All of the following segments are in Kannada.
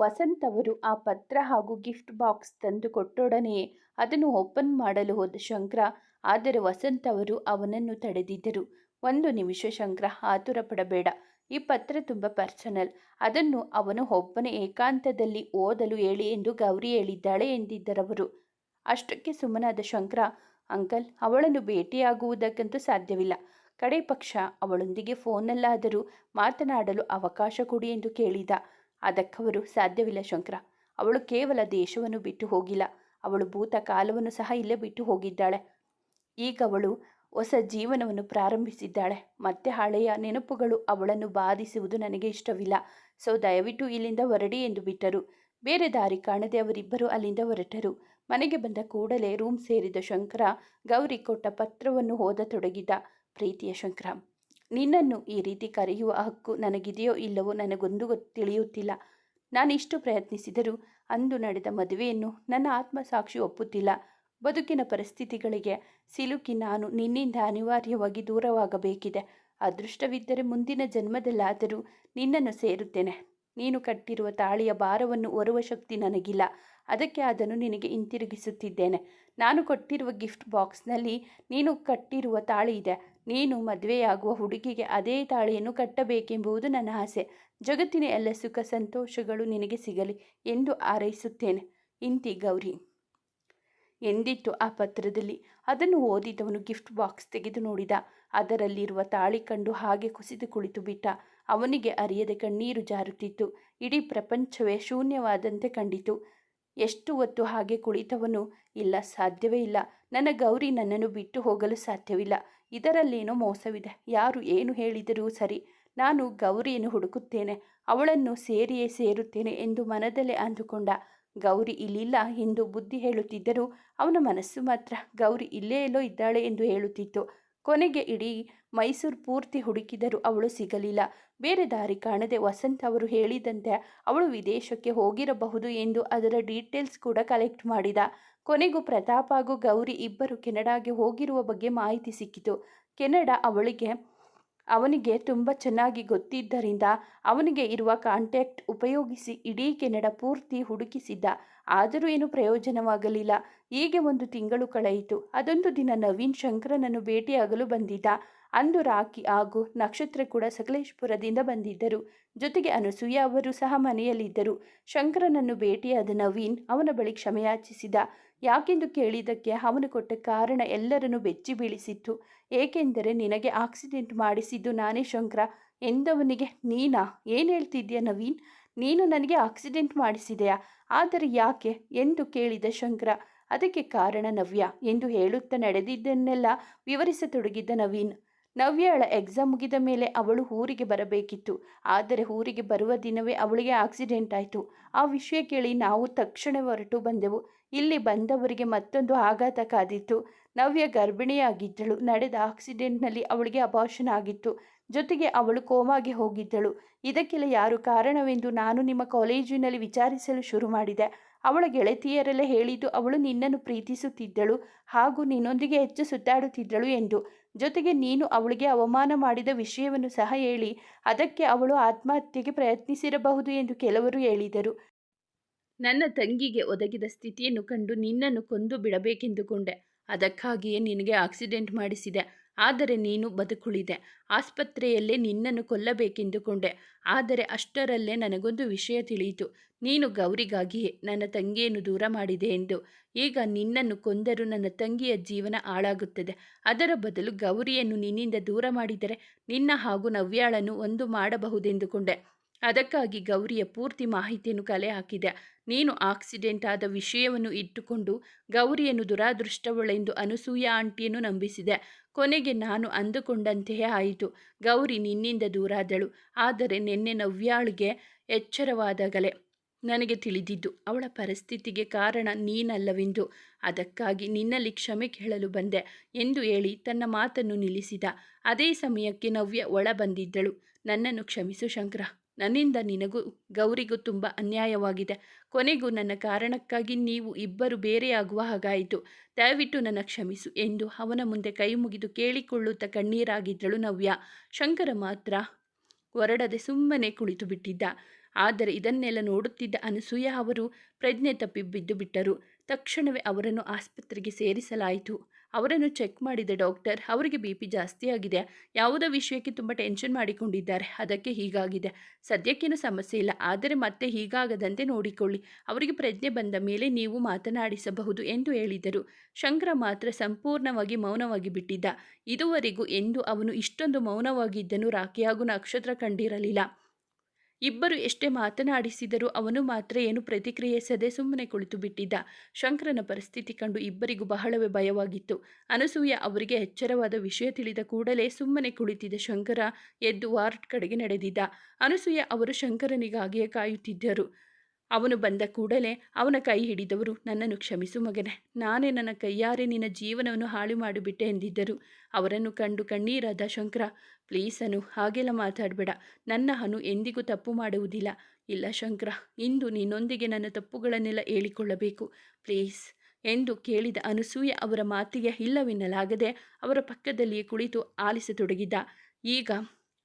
ವಸಂತ್ ಅವರು ಆ ಪತ್ರ ಹಾಗೂ ಗಿಫ್ಟ್ ಬಾಕ್ಸ್ ತಂದು ಕೊಟ್ಟೊಡನೆಯೇ ಅದನ್ನು ಓಪನ್ ಮಾಡಲು ಹೋದ ಶಂಕರ, ಆದರೆ ವಸಂತ್ ಅವರು ಅವನನ್ನು ತಡೆದಿದ್ದರು. ಒಂದು ನಿಮಿಷ ಶಂಕರ ಆತುರ ಪಡಬೇಡ ಈ ಪತ್ರ ತುಂಬ ಪರ್ಸನಲ್ ಅದನ್ನು ಅವನು ಒಬ್ಬನ ಏಕಾಂತದಲ್ಲಿ ಓದಲು ಹೇಳಿ ಎಂದು ಗೌರಿ ಹೇಳಿದ್ದಾಳೆ ಎಂದಿದ್ದರವರು. ಅಷ್ಟಕ್ಕೆ ಸುಮ್ಮನಾದ ಶಂಕರ, ಅಂಕಲ್, ಅವಳನ್ನು ಭೇಟಿಯಾಗುವುದಕ್ಕಂತೂ ಸಾಧ್ಯವಿಲ್ಲ. ಕಡೆ ಪಕ್ಷ ಅವಳೊಂದಿಗೆ ಫೋನಲ್ಲಾದರೂ ಮಾತನಾಡಲು ಅವಕಾಶ ಕೊಡಿ ಎಂದು ಕೇಳಿದ. ಅದಕ್ಕವರು ಸಾಧ್ಯವಿಲ್ಲ ಶಂಕರ. ಅವಳು ಕೇವಲ ದೇಶವನ್ನು ಬಿಟ್ಟು ಹೋಗಿಲ್ಲ. ಅವಳು ಭೂತ ಕಾಲವನ್ನು ಸಹ ಇಲ್ಲೇ ಬಿಟ್ಟು ಹೋಗಿದ್ದಾಳೆ. ಈಗ ಅವಳು ಹೊಸ ಜೀವನವನ್ನು ಪ್ರಾರಂಭಿಸಿದ್ದಾಳೆ. ಮತ್ತೆ ಹಳೆಯ ನೆನಪುಗಳು ಅವಳನ್ನು ಬಾಧಿಸುವುದು ನನಗೆ ಇಷ್ಟವಿಲ್ಲ. ಸೊ, ದಯವಿಟ್ಟು ಇಲ್ಲಿಂದ ಹೊರಡಿ ಎಂದು ಬಿಟ್ಟರು. ಬೇರೆ ದಾರಿ ಕಾಣದೆ ಅವರಿಬ್ಬರು ಅಲ್ಲಿಂದ ಹೊರಟರು. ಮನೆಗೆ ಬಂದ ಕೂಡಲೇ ರೂಮ್ ಸೇರಿದ ಶಂಕರ ಗೌರಿ ಕೊಟ್ಟ ಪತ್ರವನ್ನು ಓದತೊಡಗಿದ್ದ ಪ್ರೀತಿಯ ಶಂಕರ ನಿನ್ನನ್ನು ಈ ರೀತಿ ಕರೆಯುವ ಹಕ್ಕು ನನಗಿದೆಯೋ ಇಲ್ಲವೋ ನನಗೊಂದು ತಿಳಿಯುತ್ತಿಲ್ಲ. ನಾನಿಷ್ಟು ಪ್ರಯತ್ನಿಸಿದರೂ ಅಂದು ನಡೆದ ಮದುವೆಯನ್ನು ನನ್ನ ಆತ್ಮಸಾಕ್ಷಿ ಒಪ್ಪುತ್ತಿಲ್ಲ. ಬದುಕಿನ ಪರಿಸ್ಥಿತಿಗಳಿಗೆ ಸಿಲುಕಿ ನಾನು ನಿನ್ನಿಂದ ಅನಿವಾರ್ಯವಾಗಿ ದೂರವಾಗಬೇಕಿದೆ. ಅದೃಷ್ಟವಿದ್ದರೆ ಮುಂದಿನ ಜನ್ಮದಲ್ಲಾದರೂ ನಿನ್ನನ್ನು ಸೇರುತ್ತೇನೆ. ನೀನು ಕಟ್ಟಿರುವ ತಾಳಿಯ ಭಾರವನ್ನು ಹೊರುವ ಶಕ್ತಿ ನನಗಿಲ್ಲ. ಅದಕ್ಕೆ ಅದನ್ನು ನಿನಗೆ ಹಿಂತಿರುಗಿಸುತ್ತಿದ್ದೇನೆ. ನಾನು ಕೊಟ್ಟಿರುವ ಗಿಫ್ಟ್ ಬಾಕ್ಸ್ನಲ್ಲಿ ನೀನು ಕಟ್ಟಿರುವ ತಾಳಿ ಇದೆ. ನೀನು ಮದುವೆಯಾಗುವ ಹುಡುಗಿಗೆ ಅದೇ ತಾಳಿಯನ್ನು ಕಟ್ಟಬೇಕೆಂಬುದು ನನ್ನ ಆಸೆ. ಜಗತ್ತಿನ ಎಲ್ಲ ಸುಖ ಸಂತೋಷಗಳು ನಿನಗೆ ಸಿಗಲಿ ಎಂದು ಹಾರೈಸುತ್ತೇನೆ. ಇಂತಿ ಗೌರಿ. ಎಂದಿತ್ತು ಆ ಪತ್ರದಲ್ಲಿ. ಅದನ್ನು ಓದಿದವನು ಗಿಫ್ಟ್ ಬಾಕ್ಸ್ ತೆಗೆದು ನೋಡಿದ. ಅದರಲ್ಲಿರುವ ತಾಳಿ ಕಂಡು ಹಾಗೆ ಕುಸಿದು ಕುಳಿತು ಬಿಟ್ಟ. ಅವನಿಗೆ ಅರಿಯದೆ ಕಣ್ಣೀರು ಜಾರುತ್ತಿತ್ತು. ಇಡೀ ಪ್ರಪಂಚವೇ ಶೂನ್ಯವಾದಂತೆ ಕಂಡಿತು. ಎಷ್ಟು ಹೊತ್ತು ಹಾಗೆ ಕುಳಿತವನು? ಇಲ್ಲ, ಸಾಧ್ಯವೇ ಇಲ್ಲ. ನನ್ನ ಗೌರಿ ನನ್ನನ್ನು ಬಿಟ್ಟು ಹೋಗಲು ಸಾಧ್ಯವಿಲ್ಲ. ಇದರಲ್ಲೇನೋ ಮೋಸವಿದೆ. ಯಾರು ಏನು ಹೇಳಿದರೂ ಸರಿ, ನಾನು ಗೌರಿಯನ್ನು ಹುಡುಕುತ್ತೇನೆ, ಅವಳನ್ನು ಸೇರಿಯೇ ಸೇರುತ್ತೇನೆ ಎಂದು ಮನದಲ್ಲೇ ಅಂದುಕೊಂಡ. ಗೌರಿ ಇಲ್ಲಿಲ್ಲ ಎಂದು ಬುದ್ಧಿ ಹೇಳುತ್ತಿದ್ದರೂ ಅವನ ಮನಸ್ಸು ಮಾತ್ರ ಗೌರಿ ಇಲ್ಲೇ ಎಲ್ಲೋ ಇದ್ದಾಳೆ ಎಂದು ಹೇಳುತ್ತಿತ್ತು. ಕೊನೆಗೆ ಇಡೀ ಮೈಸೂರು ಪೂರ್ತಿ ಹುಡುಕಿದರೂ ಅವಳು ಸಿಗಲಿಲ್ಲ. ಬೇರೆ ದಾರಿ ಕಾಣದೆ ವಸಂತ್ ಅವರು ಹೇಳಿದಂತೆ ಅವಳು ವಿದೇಶಕ್ಕೆ ಹೋಗಿರಬಹುದು ಎಂದು ಅದರ ಡೀಟೇಲ್ಸ್ ಕೂಡ ಕಲೆಕ್ಟ್ ಮಾಡಿದ. ಕೊನೆಗೂ ಪ್ರತಾಪ್ ಹಾಗೂ ಗೌರಿ ಇಬ್ಬರು ಕೆನಡಾಗೆ ಹೋಗಿರುವ ಬಗ್ಗೆ ಮಾಹಿತಿ ಸಿಕ್ಕಿತು. ಕೆನಡಾ ಅವಳಿಗೆ, ಅವನಿಗೆ ತುಂಬ ಚೆನ್ನಾಗಿ ಗೊತ್ತಿದ್ದರಿಂದ ಅವನಿಗೆ ಇರುವ ಕಾಂಟ್ಯಾಕ್ಟ್ ಉಪಯೋಗಿಸಿ ಇಡೀ ಕೆನಡ ಪೂರ್ತಿ ಹುಡುಕಿಸಿದ್ದ. ಆದರೂ ಏನು ಪ್ರಯೋಜನವಾಗಲಿಲ್ಲ. ಹೀಗೆ ಒಂದು ತಿಂಗಳು ಕಳೆಯಿತು. ಅದೊಂದು ದಿನ ನವೀನ್ ಶಂಕರನನ್ನು ಭೇಟಿಯಾಗಲು ಬಂದಿದ್ದ. ಅಂದು ರಾಕಿ ಹಾಗೂ ನಕ್ಷತ್ರ ಕೂಡ ಸಕಲೇಶ್ಪುರದಿಂದ ಬಂದಿದ್ದರು. ಜೊತೆಗೆ ಅನಸೂಯ ಅವರು ಸಹ ಮನೆಯಲ್ಲಿದ್ದರು. ಶಂಕರನನ್ನು ಭೇಟಿಯಾದ ನವೀನ್ ಅವನ ಬಳಿ ಕ್ಷಮೆಯಾಚಿಸಿದ. ಯಾಕೆಂದು ಕೇಳಿದ್ದಕ್ಕೆ ಅವನು ಕೊಟ್ಟ ಕಾರಣ ಎಲ್ಲರನ್ನು ಬೆಚ್ಚಿ ಬೀಳಿಸಿತ್ತು. ಏಕೆಂದರೆ ನಿನಗೆ ಆಕ್ಸಿಡೆಂಟ್ ಮಾಡಿಸಿದ್ದು ನಾನೇ ಶಂಕರ. ಎಂದವನಿಗೆ, ನೀನಾ, ಏನು ಹೇಳ್ತಿದ್ಯಾ ನವೀನ್? ನೀನು ನನಗೆ ಆಕ್ಸಿಡೆಂಟ್ ಮಾಡಿಸಿದೆಯಾ? ಆದರೆ ಯಾಕೆ ಎಂದು ಕೇಳಿದ ಶಂಕರ. ಅದಕ್ಕೆ ಕಾರಣ ನವ್ಯ ಎಂದು ಹೇಳುತ್ತಾ ನಡೆದಿದ್ದನ್ನೆಲ್ಲ ವಿವರಿಸತೊಡಗಿದ್ದ ನವೀನ್. ನವ್ಯಳ ಎಕ್ಸಾಮ್ ಮುಗಿದ ಮೇಲೆ ಅವಳು ಊರಿಗೆ ಬರಬೇಕಿತ್ತು. ಆದರೆ ಊರಿಗೆ ಬರುವ ದಿನವೇ ಅವಳಿಗೆ ಆಕ್ಸಿಡೆಂಟ್ ಆಯಿತು. ಆ ವಿಷಯ ಕೇಳಿ ನಾವು ತಕ್ಷಣ ಹೊರಟು ಬಂದೆವು. ಇಲ್ಲಿ ಬಂದವರಿಗೆ ಮತ್ತೊಂದು ಆಘಾತ ಕಾದಿತ್ತು. ನವ್ಯ ಗರ್ಭಿಣಿಯಾಗಿದ್ದಳು. ನಡೆದ ಆಕ್ಸಿಡೆಂಟ್ನಲ್ಲಿ ಅವಳಿಗೆ ಅಭಾಷಣ ಆಗಿತ್ತು. ಜೊತೆಗೆ ಅವಳು ಕೋಮಾಗೆ ಹೋಗಿದ್ದಳು. ಇದಕ್ಕೆಲ್ಲ ಯಾರು ಕಾರಣವೆಂದು ನಾನು ನಿಮ್ಮ ಕಾಲೇಜಿನಲ್ಲಿ ವಿಚಾರಿಸಲು ಶುರು ಮಾಡಿದೆ. ಅವಳ ಗೆಳತಿಯರೆಲ್ಲ ಹೇಳಿದ್ದು ಅವಳು ನಿನ್ನನ್ನು ಪ್ರೀತಿಸುತ್ತಿದ್ದಳು. ಹಾಗೂ ನಿನ್ನೊಂದಿಗೆ ಹೆಚ್ಚು ಸುತ್ತಾಡುತ್ತಿದ್ದಳು ಎಂದು. ಜೊತೆಗೆ ನೀನು ಅವಳಿಗೆ ಅವಮಾನ ಮಾಡಿದ ವಿಷಯವನ್ನು ಸಹ ಹೇಳಿ, ಅದಕ್ಕೆ ಅವಳು ಆತ್ಮಹತ್ಯೆಗೆ ಪ್ರಯತ್ನಿಸಿರಬಹುದು ಎಂದು ಕೆಲವರು ಹೇಳಿದರು. ನನ್ನ ತಂಗಿಗೆ ಒದಗಿದ ಸ್ಥಿತಿಯನ್ನು ಕಂಡು ನಿನ್ನನ್ನು ಕೊಂದು ಬಿಡಬೇಕೆಂದುಕೊಂಡೆ. ಅದಕ್ಕಾಗಿಯೇ ನಿನಗೆ ಆಕ್ಸಿಡೆಂಟ್ ಮಾಡಿಸಿದೆ. ಆದರೆ ನೀನು ಬದುಕುಳಿದೆ. ಆಸ್ಪತ್ರೆಯಲ್ಲೇ ನಿನ್ನನ್ನು ಕೊಲ್ಲಬೇಕೆಂದುಕೊಂಡೆ. ಆದರೆ ಅಷ್ಟರಲ್ಲೇ ನನಗೊಂದು ವಿಷಯ ತಿಳಿಯಿತು. ನೀನು ಗೌರಿಗಾಗಿಯೇ ನನ್ನ ತಂಗಿಯನ್ನು ದೂರ ಮಾಡಿದೆ ಎಂದು. ಈಗ ನಿನ್ನನ್ನು ಕೊಂದರೂ ನನ್ನ ತಂಗಿಯ ಜೀವನ ಹಾಳಾಗುತ್ತದೆ. ಅದರ ಬದಲು ಗೌರಿಯನ್ನು ನಿನ್ನಿಂದ ದೂರ ಮಾಡಿದರೆ ನಿನ್ನ ಹಾಗೂ ನವ್ಯಾಳನ್ನು ಒಂದು ಮಾಡಬಹುದೆಂದುಕೊಂಡೆ. ಅದಕ್ಕಾಗಿ ಗೌರಿಯ ಪೂರ್ತಿ ಮಾಹಿತಿಯನ್ನು ಕಲೆ ಹಾಕಿದೆ. ನೀನು ಆಕ್ಸಿಡೆಂಟ್ ಆದ ವಿಷಯವನ್ನು ಇಟ್ಟುಕೊಂಡು ಗೌರಿಯನ್ನು ದುರಾದೃಷ್ಟವಳೆಂದು ಅನಸೂಯ ಆಂಟಿಯನ್ನು ನಂಬಿಸಿದೆ. ಕೊನೆಗೆ ನಾನು ಅಂದುಕೊಂಡಂತೆಯೇ ಆಯಿತು. ಗೌರಿ ನಿನ್ನಿಂದ ದೂರಾದಳು. ಆದರೆ ನಿನ್ನೆ ನವ್ಯಾಳಿಗೆ ಎಚ್ಚರವಾದಾಗಲೇ ನನಗೆ ತಿಳಿದಿದ್ದು, ಅವಳ ಪರಿಸ್ಥಿತಿಗೆ ಕಾರಣ ನೀನಲ್ಲವೆಂದು. ಅದಕ್ಕಾಗಿ ನಿನ್ನಲ್ಲಿ ಕ್ಷಮೆ ಕೇಳಲು ಬಂದೆ ಎಂದು ಹೇಳಿ ತನ್ನ ಮಾತನ್ನು ನಿಲ್ಲಿಸಿದ. ಅದೇ ಸಮಯಕ್ಕೆ ನವ್ಯ ಒಳ ಬಂದಿದ್ದಳು ನನ್ನನ್ನು ಕ್ಷಮಿಸು ಶಂಕರ. ನನ್ನಿಂದ ನಿನಗೂ ಗೌರಿಗೂ ತುಂಬ ಅನ್ಯಾಯವಾಗಿದೆ. ಕೊನೆಗೂ ನನ್ನ ಕಾರಣಕ್ಕಾಗಿ ನೀವು ಇಬ್ಬರು ಬೇರೆಯಾಗುವ ಹಾಗಾಯಿತು. ದಯವಿಟ್ಟು ನನ್ನ ಕ್ಷಮಿಸು ಎಂದು ಅವನ ಮುಂದೆ ಕೈ ಮುಗಿದು ಕೇಳಿಕೊಳ್ಳುತ್ತಾ ಕಣ್ಣೀರಾಗಿದ್ದಳು ನವ್ಯ. ಶಂಕರ ಮಾತ್ರ ಹೊರಡದೆ ಸುಮ್ಮನೆ ಕುಳಿತು ಬಿಟ್ಟಿದ್ದ ಆದರೆ ಇದನ್ನೆಲ್ಲ ನೋಡುತ್ತಿದ್ದ ಅನಸೂಯ ಅವರು ಪ್ರಜ್ಞೆ ತಪ್ಪಿ ಬಿದ್ದು ಬಿಟ್ಟರು. ತಕ್ಷಣವೇ ಅವರನ್ನು ಆಸ್ಪತ್ರೆಗೆ ಸೇರಿಸಲಾಯಿತು. ಅವರನ್ನು ಚೆಕ್ ಮಾಡಿದ ಡಾಕ್ಟರ್, ಅವರಿಗೆ ಬಿ ಪಿ ಜಾಸ್ತಿ ಆಗಿದೆ. ಯಾವುದೋ ವಿಷಯಕ್ಕೆ ತುಂಬ ಟೆನ್ಷನ್ ಮಾಡಿಕೊಂಡಿದ್ದಾರೆ. ಅದಕ್ಕೆ ಹೀಗಾಗಿದೆ. ಸದ್ಯಕ್ಕೇನು ಸಮಸ್ಯೆ ಇಲ್ಲ. ಆದರೆ ಮತ್ತೆ ಹೀಗಾಗದಂತೆ ನೋಡಿಕೊಳ್ಳಿ. ಅವರಿಗೆ ಪ್ರಜ್ಞೆ ಬಂದ ಮೇಲೆ ನೀವು ಮಾತನಾಡಿಸಬಹುದು ಎಂದು ಹೇಳಿದರು. ಶಂಕರ ಮಾತ್ರ ಸಂಪೂರ್ಣವಾಗಿ ಮೌನವಾಗಿ ಬಿಟ್ಟಿದ್ದ. ಇದುವರೆಗೂ ಎಂದು ಅವನು ಇಷ್ಟೊಂದು ಮೌನವಾಗಿದ್ದನ್ನು ಹಾಗೂ ನಕ್ಷತ್ರ ಕಂಡಿರಲಿಲ್ಲ. ಇಬ್ಬರು ಎಷ್ಟೇ ಮಾತನಾಡಿಸಿದರೂ ಅವನು ಮಾತ್ರ ಏನು ಪ್ರತಿಕ್ರಿಯಿಸದೆ ಸುಮ್ಮನೆ ಕುಳಿತು ಬಿಟ್ಟಿದ್ದ. ಶಂಕರನ ಪರಿಸ್ಥಿತಿ ಕಂಡು ಇಬ್ಬರಿಗೂ ಬಹಳವೇ ಭಯವಾಗಿತ್ತು. ಅನಸೂಯ ಅವರಿಗೆ ಎಚ್ಚರವಾದ ವಿಷಯ ತಿಳಿದ ಕೂಡಲೇ ಸುಮ್ಮನೆ ಕುಳಿತಿದ್ದ ಶಂಕರ ಎದ್ದು ವಾರ್ಡ್ ಕಡೆಗೆ ನಡೆದಿದ್ದ. ಅನಸೂಯ ಅವರು ಶಂಕರನಿಗಾಗಿಯೇ ಕಾಯುತ್ತಿದ್ದರು. ಅವನು ಬಂದ ಕೂಡಲೇ ಅವನ ಕೈ ಹಿಡಿದವರು, ನನ್ನನ್ನು ಕ್ಷಮಿಸು ಮಗನೆ. ನಾನೇ ನನ್ನ ಕೈಯಾರೆ ನಿನ್ನ ಜೀವನವನ್ನು ಹಾಳು ಮಾಡಿಬಿಟ್ಟೆ ಎಂದಿದ್ದರು. ಅವರನ್ನು ಕಂಡು ಕಣ್ಣೀರಾದ ಶಂಕರ, ಪ್ಲೀಸ್ ಅನು, ಹಾಗೆಲ್ಲ ಮಾತಾಡಬೇಡ. ನನ್ನ ಹನು ಎಂದಿಗೂ ತಪ್ಪು ಮಾಡುವುದಿಲ್ಲ. ಇಲ್ಲ ಶಂಕರ, ಇಂದು ನಿನ್ನೊಂದಿಗೆ ನನ್ನ ತಪ್ಪುಗಳನ್ನೆಲ್ಲ ಹೇಳಿಕೊಳ್ಳಬೇಕು. ಪ್ಲೀಸ್ ಎಂದು ಕೇಳಿದ ಅನಸೂಯ ಅವರ ಮಾತಿಗೆ ಇಲ್ಲವೆನ್ನಲಾಗದೆ ಅವರ ಪಕ್ಕದಲ್ಲಿಯೇ ಕುಳಿತು ಆಲಿಸತೊಡಗಿದ್ದ ಈಗ